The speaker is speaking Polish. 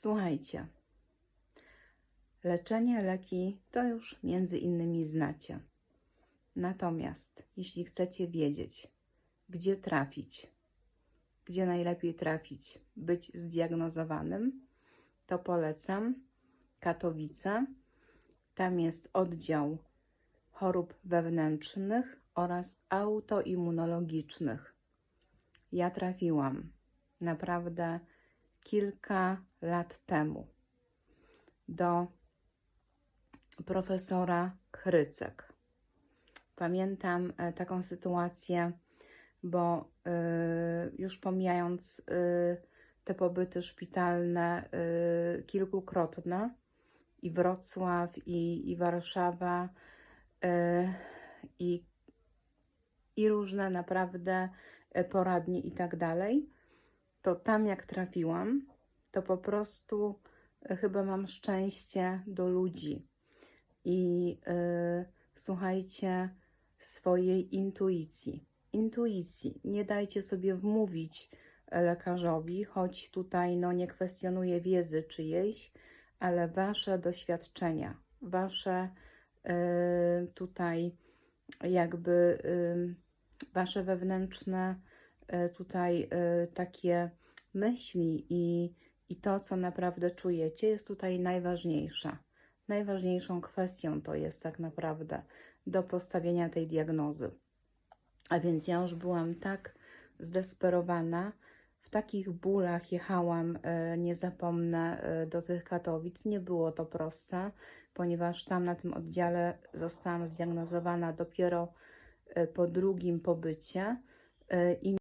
Słuchajcie. Leczenie, leki to już między innymi znacie. Natomiast jeśli chcecie wiedzieć, gdzie trafić, gdzie najlepiej trafić, być zdiagnozowanym, to polecam Katowice. Tam jest oddział chorób wewnętrznych oraz autoimmunologicznych. Ja trafiłam naprawdę kilka lat temu do profesora Chrycek. Pamiętam e, taką sytuację, bo y, już pomijając y, te pobyty szpitalne kilkukrotne i Wrocław, i, i Warszawa, i, i różne naprawdę poradnie i tak dalej, to tam jak trafiłam, to po prostu y, chyba mam szczęście do ludzi i y, słuchajcie swojej intuicji. Intuicji. Nie dajcie sobie wmówić lekarzowi, choć tutaj no, nie kwestionuję wiedzy czyjejś, ale wasze doświadczenia, wasze y, tutaj jakby y, wasze wewnętrzne tutaj y, takie myśli i, i to, co naprawdę czujecie, jest tutaj najważniejsza. Najważniejszą kwestią to jest tak naprawdę do postawienia tej diagnozy. A więc ja już byłam tak zdesperowana, w takich bólach jechałam, e, nie zapomnę, e, do tych Katowic. Nie było to proste, ponieważ tam na tym oddziale zostałam zdiagnozowana dopiero e, po drugim pobycie i